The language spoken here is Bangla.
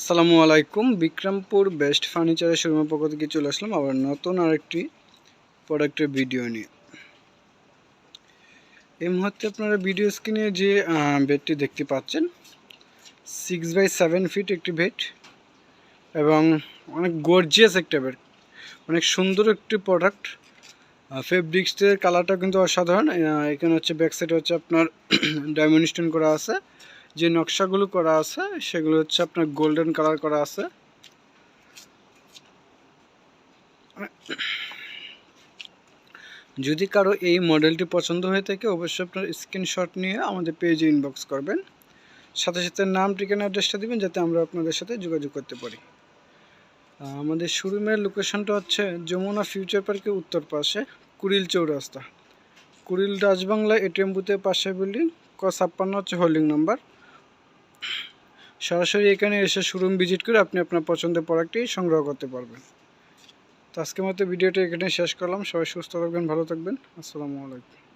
আসসালামু আলাইকুম। বিক্রমপুর বেস্ট ফার্নিচারের শোরুমের পক্ষ থেকে চলে আসলাম আবার নতুন আরেকটি প্রোডাক্টের ভিডিও নিয়ে। এই মুহূর্তে আপনারা ভিডিও স্ক্রিনে যে বেডটি দেখতে পাচ্ছেন সিক্স বাই সেভেন ফিট একটি বেড এবং অনেক গর্জিয়াস একটা বেড অনেক সুন্দর একটি প্রোডাক্ট ফেব্রিক্সের কালারটা কিন্তু অসাধারণ। এখানে হচ্ছে ব্যাক সাইডে হচ্ছে আপনার ডায়মন্ড স্টোন করা আছে। যে নকশাগুলো করা আছে, সেগুলো হচ্ছে আপনার গোল্ডেন কালার করা আছে। যদি কারও এই মডেলটি পছন্দ হয়ে থাকে, অবশ্যই আপনার স্ক্রিনশট নিয়ে আমাদের পেজে ইনবক্স করবেন। সাথে সাথে নাম, ঠিকানা অ্যাড্রেসটা দিবেন, যাতে আমরা আপনাদের সাথে যোগাযোগ করতে পারি। আমাদের শোরুমের লোকেশনটা হচ্ছে যমুনা ফিউচার পার্কের উত্তর পাশে, কুড়িল চৌরাস্তা। কুড়িল রাজবাংলা এটিএম বুথের পাশে বিল্ডিং ক ছাপ্পান্ন হচ্ছে হোল্ডিং নাম্বার সরাসরি এখানে এসে শোরুম ভিজিট করে আপনি আপনার পছন্দের প্রোডাক্টটি সংগ্রহ করতে পারবেন। তো আজকের মতো ভিডিওটি এখানে শেষ করলাম। সবাই সুস্থ থাকবেন, ভালো থাকবেন। আসসালামু আলাইকুম।